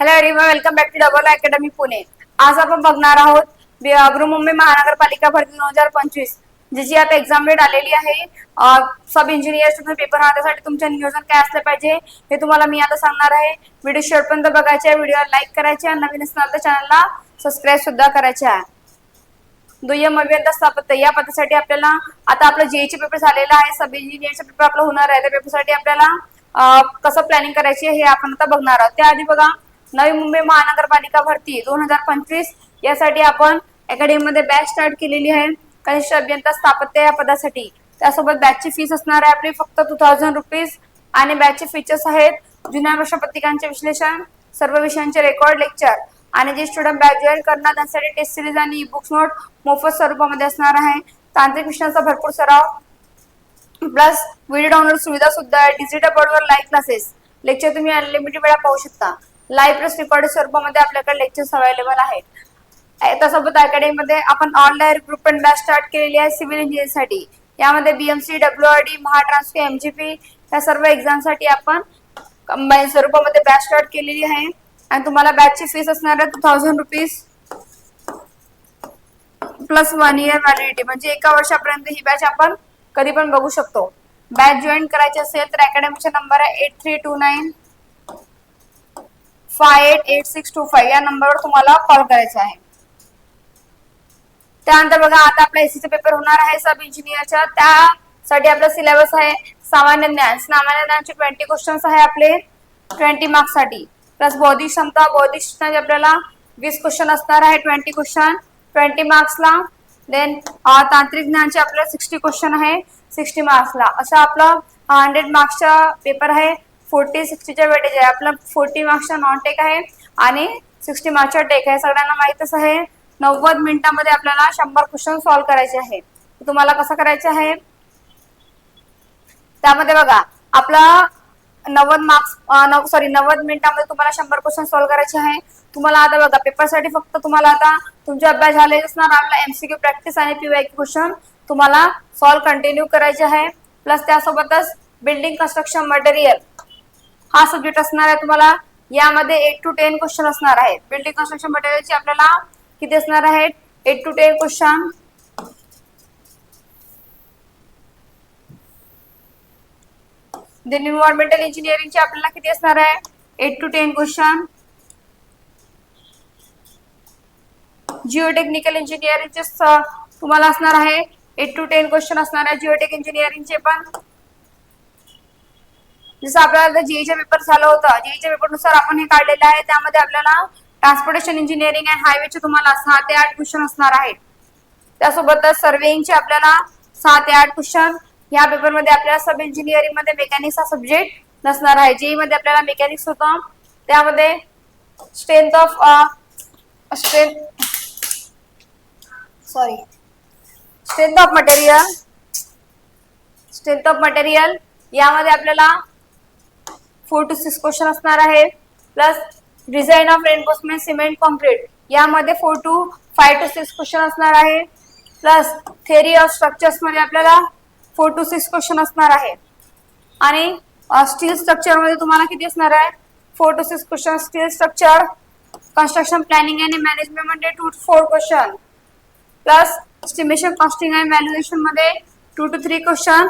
Hello everyone welcome back to double academy Pune आज आपण बघणार आहोत बि- महानगरपालिका भरती दोन हजार पंचवीस जी आता एक्झाम डेट आलेली आहे. सब इंजिनियर पेपर हा त्यासाठी तुमचं नियोजन काय असलं पाहिजे हे तुम्हाला मी आता सांगणार आहे. व्हिडिओ शेवटपर्यंत बघायचे व्हिडिओ लाईक करायचे नवीन असणार तर चॅनलला सबस्क्राईब सुद्धा करायचे. आहे दुय्यम अभियंता स्थापत्य या पदासाठी आपल्याला आता आपलं जेईचे पेपर झालेला आहे सब इंजिनियरचा पेपर आपला होणार आहे. त्या पेपरसाठी आपल्याला कसं प्लॅनिंग करायची हे आपण आता बघणार आहोत. त्याआधी बघा नवी मुंबई महानगरपालिका भरती दोन हजार पंचवीस. यासाठी आपण अकॅडमीमध्ये बॅच स्टार्ट केलेली आहे. कनिष्ठ अभियंता स्थापत्य या पदासाठी. त्यासोबत बॅचची फीस असणार आहे आपली फक्त टू थाउजंड रुपीज आणि बॅचचे फीचर्स आहेत जुन्या प्रश्नपत्रिकांचे विश्लेषण सर्व विषयांचे रेकॉर्ड लेक्चर आणि जे स्टुडंट बॅच जॉईन करणार त्यांसाठी टेस्ट सिरीज आणि बुक्स नोट मोफत स्वरूपामध्ये असणार आहे. तांत्रिक विषयांचा भरपूर सराव. प्लस व्हिडिओ डाउनलोड सुविधा सुद्धा आहे. डिजिटल बोर्डवर लाईव्ह क्लासेस लेक्चर तुम्ही अनलिमिटेड वेळा पाहू शकता. लाईव्ह प्लस रेकॉर्ड स्वरूपामध्ये आपल्याकडे लेक्चर्स अवेलेबल आहेत. त्यासोबत अकॅडमीमध्ये आपण ऑनलाईन रिक्रुटमेंट बॅच स्टार्ट केलेली आहे सिव्हिल इंजिनिअरसाठी यामध्ये बीएमसी डब्ल्यू आर डी महाट्रान्सफी एमजीपी या सर्व एक्झामसाठी आपण कंबाईन स्वरूपामध्ये बॅच स्टार्ट केलेली आहे. आणि तुम्हाला बॅचची फीस असणार आहे two thousand rupees plus one year validity म्हणजे एका वर्षापर्यंत ही बॅच आपण कधी पण बघू शकतो. बॅच जॉईन करायची असेल तर अकॅडमीचा नंबर आहे eight three two nine five eight eight six two five या नंबरवर तुम्हाला कॉल करायचा आहे. त्यानंतर बघा आता आपला एसीचा पेपर होणार आहे सब इंजिनियरच्या त्यासाठी आपला सिलेबस आहे सामान्य ज्ञान. सामान्य ज्ञानचे ट्वेंटी क्वेश्चन्स आहे आपले ट्वेंटी मार्क्ससाठी. प्लस बौद्धिक क्षमता बौद्धिक क्षमता आपल्याला वीस क्वेश्चन असणार आहे ट्वेंटी क्वेश्चन ट्वेंटी मार्क्सला देन तांत्रिक ज्ञानचे आपल्याला सिक्स्टी क्वेश्चन आहे सिक्स्टी मार्क्सला असं आपलं हंड्रेड मार्क्सचा पेपर आहे. फोर्टी सिक्स्टीच्या वेटेज आहे. आपलं फोर्टी मार्क्सचा नॉन टेक आहे आणि सिक्स्टी मार्क्सचा टेक आहे. सगळ्यांना माहीतच आहे. नव्वद मिनिटांमध्ये आपल्याला शंभर क्वेश्चन सॉल्व्ह करायचे आहे. तुम्हाला कसं करायचं आहे? त्यामध्ये बघा आपला नव्वद मार्क्स सॉरी नव्वद मिनिटांमध्ये तुम्हाला शंभर क्वेश्चन सॉल्व्ह करायचे आहे. तुम्हाला आता बघा पेपरसाठी फक्त तुम्हाला आता तुमचे अभ्यास झाले असणार आपला एमसीक्यू प्रॅक्टिस आणि पीवाय क्वेश्चन तुम्हाला सॉल्व्ह कंटिन्यू करायचे आहे. प्लस त्यासोबतच बिल्डिंग कन्स्ट्रक्शन मटेरियल हा सब्जेक्ट असणार आहे तुम्हाला. यामध्ये एट टू टेन क्वेश्चन असणार आहेत. बिल्डिंग कन्स्ट्रक्शन मटेरियलची आपल्याला किती असणार आहेत? Eight to ten question then environmental इंजिनिअरिंगची आपल्याला किती असणार आहे? Eight to ten question geotechnical इंजिनिअरिंगचे तुम्हाला असणार आहे. एट टू टेन क्वेश्चन असणार आहे जिओटेक इंजिनिअरिंगचे पण. जसं आपल्याला जेईच्या पेपर झालं होतं. जेईच्या पेपरनुसार आपण हे काढलेलं आहे. त्यामध्ये आपल्याला ट्रान्सपोर्टेशन इंजिनिअरिंग अँड हायवेचे तुम्हाला सहा ते आठ क्वेश्चन असणार आहेत. त्यासोबतच सर्वेइंगचे आपल्याला सहा ते आठ क्वेश्चन या पेपरमध्ये आपल्याला सब इंजिनिअरिंगमध्ये मेकॅनिक्स हा सब्जेक्ट नसणार आहे. जेई मध्ये आपल्याला मेकॅनिक्स होतं. त्यामध्ये strength of strength sorry strength of material strength of material यामध्ये आपल्याला फोर टू सिक्स क्वेश्चन असणार आहे. Plus design of reinforcement cement concrete यामध्ये four to five to six question असणार आहे. प्लस थेअरी ऑफ स्ट्रक्चर्समध्ये आपल्याला फोर टू सिक्स क्वेश्चन असणार आहे. आणि स्टील स्ट्रक्चरमध्ये तुम्हाला किती असणार आहे? Four to six question steel structure construction planning आणि मॅनेजमेंटमध्ये two to four question plus estimation costing आणि व्हॅल्युएशनमध्ये टू टू थ्री क्वेश्चन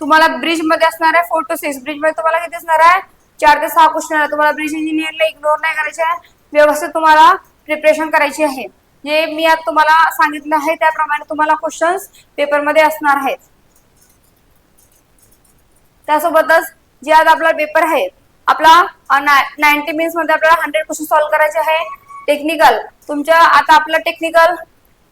तुम्हाला ब्रिजमध्ये असणार आहे. फोर टू सिक्स ब्रिजमध्ये तुम्हाला किती असणार आहे? चार ते सहा क्वेश्चन आहे तुम्हाला ब्रिज इंजिनिअरला इग्नोर नाही करायचे आहे. व्यवस्थित तुम्हाला प्रिपरेशन करायची आहे. जे मी आज तुम्हाला सांगितलं आहे. त्याप्रमाणे तुम्हाला क्वेश्चन्स पेपरमध्ये असणार आहेत. त्यासोबतच जे आज आपला पेपर आहे आपला नाईन्टी मिनिट्समध्ये आपल्याला हंड्रेड क्वेश्चन सॉल्व्ह करायचे आहे. टेक्निकल तुमच्या आता आपलं टेक्निकल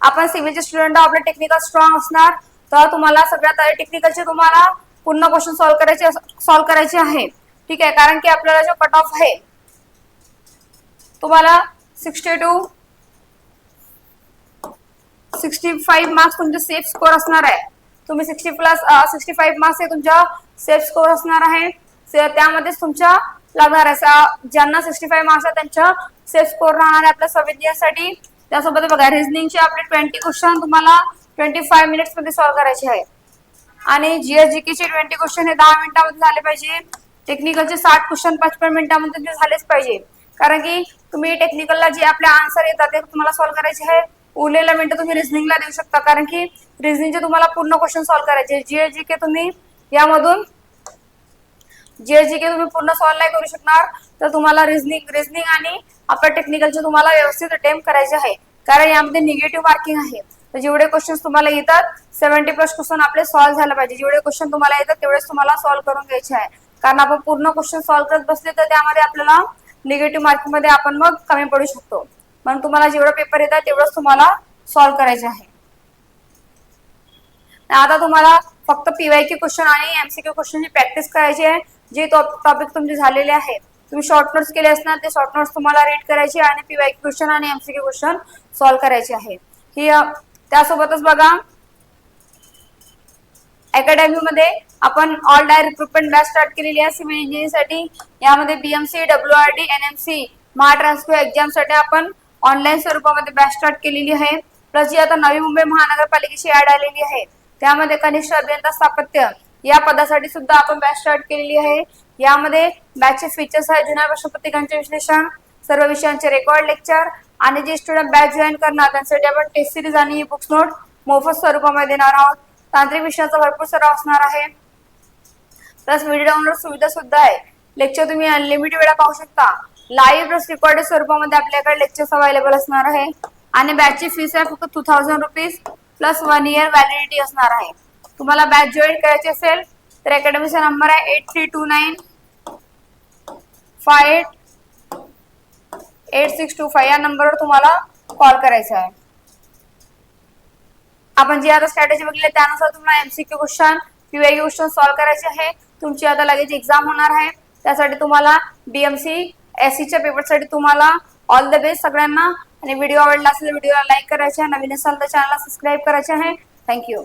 आपण सिव्हिलचे स्टुडंट आपलं टेक्निकल स्ट्रॉंग असणार. तर तुम्हाला सगळ्यात टेक्निकलचे तुम्हाला पुन्हा क्वेश्चन सॉल्व्ह करायचे सॉल्व्ह करायचे आहे. ठीक आहे कारण की आपल्याला जो कट ऑफ आहे तुम्हाला sixty to sixty five marks तुमचे सेफ स्कोर असणार आहे. तुम्ही sixty plus sixty five marks हे तुमच्या सेफ स्कोर असणार आहे. से- त्यामध्येच तुमच्या लागणार आहे. ज्यांना सिक्स्टी फाईव्ह मार्क्स आहे त्यांच्या सेफ स्कोर राहणार आहे आपल्या संविज्ञासाठी. त्यासोबत बघा रिझनिंगचे आपले ट्वेंटी क्वेश्चन तुम्हाला ट्वेंटी फाईव्ह मिनिट्समध्ये सॉल्व्ह करायचे आहे. आणि जीएसजी चे ट्वेंटी क्वेश्चन हे दहा मिनिटामध्ये झाले पाहिजे. टेक्निकलचे साठ क्वेश्चन पाचपन्न मिनिटामध्ये ते झालेच पाहिजे. कारण की तुम्ही टेक्निकलला जे आपले आन्सर येतात ते तुम्हाला सॉल्व्ह करायचे आहे. उरलेला मिनिटं तुम्ही रिझनिंगला देऊ शकता. कारण की रिझनिंगचे तुम्हाला पूर्ण क्वेश्चन सॉल्व्ह करायचे जे के तुम्ही यामधून जे जी के तुम्ही पूर्ण सॉल्व्ह नाही करू शकणार. तर तुम्हाला रिझनिंग रिझनिंग आणि आपल्या टेक्निकलचे तुम्हाला व्यवस्थित अटेम्प्ट करायचे आहे. कारण यामध्ये निगेटिव्ह मार्किंग आहे. तर जेवढे क्वेश्चन तुम्हाला येतात सेव्हन्टी प्लस क्वेश्चन आपले सॉल्व्ह झाले पाहिजे. जेवढे क्वेश्चन तुम्हाला येतात तेवढेच तुम्हाला सॉल्व्ह करून घ्यायचे आहे. कारण आपण पूर्ण क्वेश्चन सॉल्व्ह करत बसले तर त्यामध्ये आपल्याला निगेटिव्ह मार्किंगमध्ये आपण मग कमी पडू शकतो. म्हणून तुम्हाला जेवढं पेपर येतात तेवढंच तुम्हाला सॉल्व्ह करायचे आहे. आता तुम्हाला फक्त पीवायक्यू क्वेश्चन आणि एमसीक्यू क्वेश्चनची प्रॅक्टिस करायची आहे. जे टॉपिक तुमचे झालेले आहेत तुम्ही शॉर्ट नोट्स केले असणार ते शॉर्ट नोट्स तुम्हाला रीड करायचे आणि पीवायक्यू क्वेश्चन आणि एमसीक्यू क्वेश्चन सॉल्व्ह करायचे आहे. ही त्यासोबतच बघा अकॅडमी मध्ये आपण ऑल डायर रिक्रुटमेंट बॅच स्टार्ट केलेली आहे. सिव्हिल इंजिनिअरिंगसाठी. यामध्ये BMC W R D N M C एक्झामसाठी आपण ऑनलाईन स्वरूपामध्ये बॅच स्टार्ट केलेली आहे. प्लस जी आता नवी मुंबई महानगरपालिकेची ऍड आलेली आहे त्यामध्ये कनिष्ठ अभियंता स्थापत्य या पदासाठी सुद्धा आपण बॅच स्टार्ट केलेली आहे. यामध्ये बॅचचे फीचर्स आहे जुन्या प्रश्नपत्रिकांचे विश्लेषण सर्व विषयांचे रेकॉर्ड लेक्चर आणि जे स्टुडंट बॅच जॉईन करणार त्यांसाठी आपण टेस्ट सिरीज आणि बुक्स नोट मोफत स्वरूपामध्ये देणार आहोत. तांत्रिक विषयाचा भरपूर सराव असणार आहे. प्लस व्हिडिओ डाउनलोड सुविधा सुद्धा आहे. लेक्चर तुम्ही अनलिमिटेड वेळा पाहू शकता. लाईव्ह प्लस रेकॉर्डेड स्वरूपामध्ये आपल्याकडे लेक्चर्स अवेलेबल असणार आहे. आणि बॅचची फीस आहे फक्त two thousand rupees plus one year validity असणार आहे. तुम्हाला बॅच जॉईन करायची असेल तर अकॅडमीचा नंबर आहे eight three two nine five eight eight six two five या नंबरवर तुम्हाला कॉल करायचा आहे. आपण जी आता स्ट्रॅटेजी बघितली त्यानुसार तुम्हाला MCQ question PY question solve करायचे आहे. तुमची आता लगेच एक्झाम होणार आहे. त्यासाठी तुम्हाला बीएमसी एससीच्या पेपरसाठी तुम्हाला ऑल द बेस्ट सगळ्यांना. आणि व्हिडिओ आवडला असेल व्हिडिओला लाईक करायचे आहे. नवीन असाल तर चॅनलला सबस्क्राईब करायचे आहे. थँक्यू